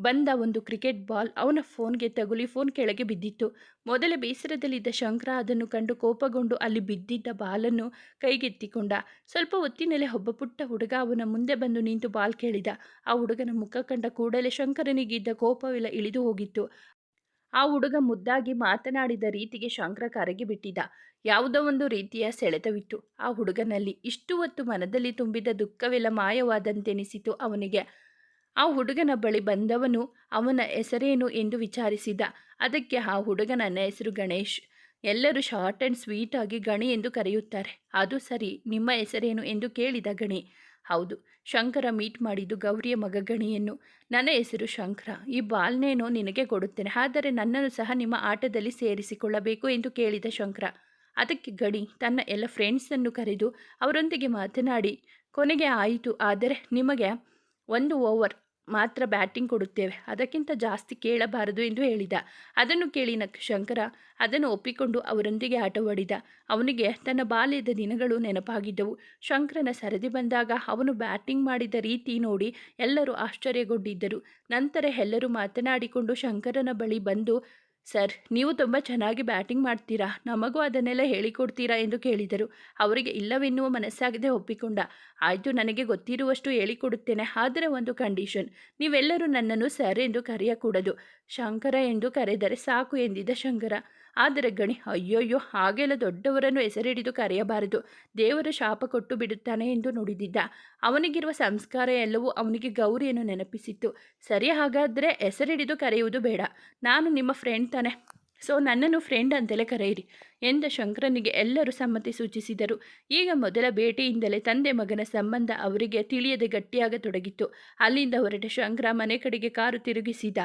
ಬಂದ ಒಂದು ಕ್ರಿಕೆಟ್ ಬಾಲ್ ಅವನ ಫೋನ್ಗೆ ತಗುಲಿ ಫೋನ್ ಕೆಳಗೆ ಬಿದ್ದಿತ್ತು. ಮೊದಲ ಬೇಸರದಲ್ಲಿದ್ದ ಶಂಕರ ಅದನ್ನು ಕಂಡು ಕೋಪಗೊಂಡು ಅಲ್ಲಿ ಬಿದ್ದಿದ್ದ ಬಾಲನ್ನು ಕೈಗೆತ್ತಿಕೊಂಡ. ಸ್ವಲ್ಪ ಹೊತ್ತಿನಲ್ಲೇ ಒಬ್ಬ ಪುಟ್ಟ ಹುಡುಗ ಅವನ ಮುಂದೆ ಬಂದು ನಿಂತು ಬಾಲ್ ಕೇಳಿದ. ಆ ಹುಡುಗನ ಮುಖ ಕಂಡ ಕೂಡಲೇ ಶಂಕರನಿಗಿದ್ದ ಕೋಪವೆಲ್ಲ ಇಳಿದು ಹೋಗಿತ್ತು. ಆ ಹುಡುಗ ಮುದ್ದಾಗಿ ಮಾತನಾಡಿದ ರೀತಿಗೆ ಶಂಕರ ಕರಗಿ ಬಿಟ್ಟಿದ್ದ ಯಾವುದೋ ಒಂದು ರೀತಿಯ ಸೆಳೆತವಿತ್ತು. ಆ ಹುಡುಗನಲ್ಲಿ ಇಷ್ಟು ಹೊತ್ತು ಮನದಲ್ಲಿ ತುಂಬಿದ ದುಃಖವೆಲ್ಲ ಮಾಯವಾದಂತೆನಿಸಿತು ಅವನಿಗೆ. ಆ ಹುಡುಗನ ಬಳಿ ಬಂದವನು ಅವನ ಹೆಸರೇನು ಎಂದು ವಿಚಾರಿಸಿದ. ಅದಕ್ಕೆ ಆ ಹುಡುಗ ನನ್ನ ಹೆಸರು ಗಣೇಶ್. ಎಲ್ಲರೂ ಶಾರ್ಟ್ ಆ್ಯಂಡ್ ಆಗಿ ಗಣಿ ಎಂದು ಕರೆಯುತ್ತಾರೆ. ಅದು ಸರಿ, ನಿಮ್ಮ ಹೆಸರೇನು ಎಂದು ಕೇಳಿದ ಗಣಿ. ಹೌದು, ಶಂಕರ ಮೀಟ್ ಮಾಡಿದ್ದು ಗೌರಿಯ ಮಗ ಗಣಿಯನ್ನು. ನನ್ನ ಹೆಸರು ಶಂಕರ. ಈ ಬಾಲ್ನೇನು ನಿನಗೆ ಕೊಡುತ್ತೇನೆ. ಆದರೆ ನನ್ನನ್ನು ಸಹ ನಿಮ್ಮ ಆಟದಲ್ಲಿ ಸೇರಿಸಿಕೊಳ್ಳಬೇಕು ಎಂದು ಕೇಳಿದ ಶಂಕರ. ಅದಕ್ಕೆ ಗಣಿ, ತನ್ನ ಎಲ್ಲ ಫ್ರೆಂಡ್ಸನ್ನು ಕರೆದು ಅವರೊಂದಿಗೆ ಮಾತನಾಡಿ. ಕೊನೆಗೆ ಆಯಿತು. ಆದರೆ ನಿಮಗೆ ಒಂದು ಓವರ್ ಮಾತ್ರ ಬ್ಯಾಟಿಂಗ್ ಕೊಡುತ್ತೇವೆ. ಅದಕ್ಕಿಂತ ಜಾಸ್ತಿ ಕೇಳಬಾರದು ಎಂದು ಹೇಳಿದ. ಅದನ್ನು ಕೇಳಿ ನಕ್ ಶಂಕರ ಅದನ್ನು ಒಪ್ಪಿಕೊಂಡು ಅವರೊಂದಿಗೆ ಆಟವಾಡಿದ. ಅವನಿಗೆ ತನ್ನ ಬಾಲ್ಯದ ದಿನಗಳು ನೆನಪಾಗಿದ್ದವು. ಶಂಕರನ ಸರದಿ ಬಂದಾಗ ಅವನು ಬ್ಯಾಟಿಂಗ್ ಮಾಡಿದ ರೀತಿ ನೋಡಿ ಎಲ್ಲರೂ ಆಶ್ಚರ್ಯಗೊಂಡಿದ್ದರು. ನಂತರ ಎಲ್ಲರೂ ಮಾತನಾಡಿಕೊಂಡು ಶಂಕರನ ಬಳಿ ಬಂದು ಸರ್, ನೀವು ತುಂಬ ಚೆನ್ನಾಗಿ ಬ್ಯಾಟಿಂಗ್ ಮಾಡ್ತೀರಾ? ನಮಗೂ ಅದನ್ನೆಲ್ಲ ಹೇಳಿಕೊಡ್ತೀರಾ ಎಂದು ಕೇಳಿದರು. ಅವರಿಗೆ ಇಲ್ಲವೆನ್ನುವ ಮನಸ್ಸಾಗದೆ ಒಪ್ಪಿಕೊಂಡ. ಆಯಿತು, ನನಗೆ ಗೊತ್ತಿರುವಷ್ಟು ಹೇಳಿಕೊಡುತ್ತೇನೆ. ಆದರೆ ಒಂದು ಕಂಡೀಷನ್. ನೀವೆಲ್ಲರೂ ನನ್ನನ್ನು ಸರ್ ಎಂದು ಕರೆಯಕೂಡದು. ಶಂಕರ ಎಂದು ಕರೆದರೆ ಸಾಕು ಎಂದಿದ್ದ ಶಂಕರ. ಆದರೆ ಗಣಿ, ಅಯ್ಯೋಯ್ಯೋ, ಹಾಗೆಲ್ಲ ದೊಡ್ಡವರನ್ನು ಹೆಸರಿಡಿದು ಕರೆಯಬಾರದು. ದೇವರ ಶಾಪ ಕೊಟ್ಟು ಬಿಡುತ್ತಾನೆ ಎಂದು ನುಡಿದಿದ್ದ. ಅವನಿಗಿರುವ ಸಂಸ್ಕಾರ ಎಲ್ಲವೂ ಅವನಿಗೆ ಗೌರಿಯನ್ನು ನೆನಪಿಸಿತ್ತು. ಸರಿ, ಹಾಗಾದರೆ ಹೆಸರಿಡಿದು ಕರೆಯುವುದು ಬೇಡ. ನಾನು ನಿಮ್ಮ ಫ್ರೆಂಡ್ ತಾನೆ. ಸೊ ನನ್ನನ್ನು ಫ್ರೆಂಡ್ ಅಂತಲೇ ಕರೆಯಿರಿ ಎಂದ ಶಂಕರನಿಗೆ ಎಲ್ಲರೂ ಸಮ್ಮತಿ ಸೂಚಿಸಿದರು. ಈಗ ಮೊದಲ ಭೇಟಿಯಿಂದಲೇ ತಂದೆ ಮಗನ ಸಂಬಂಧ ಅವರಿಗೆ ತಿಳಿಯದೆ ಗಟ್ಟಿಯಾಗತೊಡಗಿತ್ತು ಅಲ್ಲಿಂದ ಹೊರಟ ಶಂಕರ ಮನೆ ಕಡೆಗೆ ಕಾರು ತಿರುಗಿಸಿದ.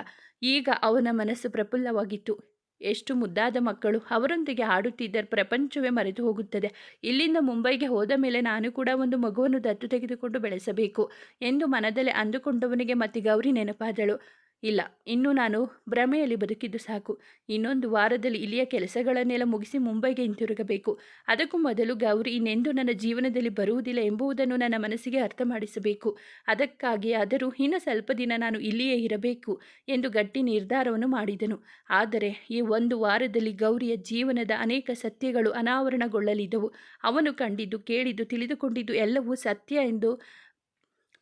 ಈಗ ಅವನ ಮನಸ್ಸು ಪ್ರಫುಲ್ಲವಾಗಿತ್ತು. ಎಷ್ಟು ಮುದ್ದಾದ ಮಕ್ಕಳು ಅವರೊಂದಿಗೆ ಆಡುತ್ತಿದ್ದರೆ ಪ್ರಪಂಚವೇ ಮರೆತು ಹೋಗುತ್ತದೆ. ಇಲ್ಲಿಂದ ಮುಂಬೈಗೆ ಹೋದ ಮೇಲೆ ನಾನು ಕೂಡ ಒಂದು ಮಗುವನ್ನು ದತ್ತು ತೆಗೆದುಕೊಂಡು ಬೆಳೆಸಬೇಕು ಎಂದು ಮನದಲ್ಲಿ ಅಂದುಕೊಂಡವನಿಗೆ ಮತ್ತೆ ಗೌರಿ ನೆನಪಾದಳು. ಇಲ್ಲ, ಇನ್ನು ನಾನು ಭ್ರಮೆಯಲ್ಲಿ ಬದುಕಿದ್ದು ಸಾಕು. ಇನ್ನೊಂದು ವಾರದಲ್ಲಿ ಇಲ್ಲಿಯ ಕೆಲಸಗಳನ್ನೆಲ್ಲ ಮುಗಿಸಿ ಮುಂಬೈಗೆ ಹಿಂತಿರುಗಬೇಕು. ಅದಕ್ಕೂ ಮೊದಲು ಗೌರಿ ಇನ್ನೆಂದು ನನ್ನ ಜೀವನದಲ್ಲಿ ಬರುವುದಿಲ್ಲ ಎಂಬುದನ್ನು ನನ್ನ ಮನಸ್ಸಿಗೆ ಅರ್ಥ ಮಾಡಿಸಬೇಕು. ಅದಕ್ಕಾಗಿ ಆದರೂ ಇನ್ನು ಸ್ವಲ್ಪ ದಿನ ನಾನು ಇಲ್ಲಿಯೇ ಇರಬೇಕು ಎಂದು ಗಟ್ಟಿ ನಿರ್ಧಾರವನ್ನು ಮಾಡಿದನು. ಆದರೆ ಈ ಒಂದು ವಾರದಲ್ಲಿ ಗೌರಿಯ ಜೀವನದ ಅನೇಕ ಸತ್ಯಗಳು ಅನಾವರಣಗೊಳ್ಳಲಿದ್ದವು. ಅವನು ಕಂಡಿದ್ದು, ಕೇಳಿದ್ದು, ತಿಳಿದುಕೊಂಡಿದ್ದು ಎಲ್ಲವೂ ಸತ್ಯ ಎಂದು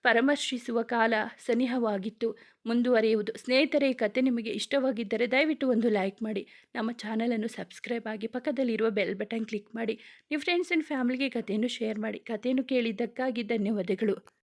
ಪರಾಮರ್ಶಿಸುವ ಕಾಲ ಸನಿಹವಾಗಿತ್ತು. ಮುಂದುವರಿಯುವುದು. ಸ್ನೇಹಿತರೆ, ಈ ಕತೆ ನಿಮಗೆ ಇಷ್ಟವಾಗಿದ್ದರೆ ದಯವಿಟ್ಟು ಒಂದು ಲೈಕ್ ಮಾಡಿ. ನಮ್ಮ ಚಾನಲನ್ನು ಸಬ್ಸ್ಕ್ರೈಬ್ ಆಗಿ ಪಕ್ಕದಲ್ಲಿರುವ ಬೆಲ್ ಬಟನ್ ಕ್ಲಿಕ್ ಮಾಡಿ. ನಿಮ್ಮ ಫ್ರೆಂಡ್ಸ್ ಆ್ಯಂಡ್ ಫ್ಯಾಮಿಲಿಗೆ ಕಥೆಯನ್ನು ಶೇರ್ ಮಾಡಿ. ಕಥೆಯನ್ನು ಕೇಳಿದ್ದಕ್ಕಾಗಿ ಧನ್ಯವಾದಗಳು.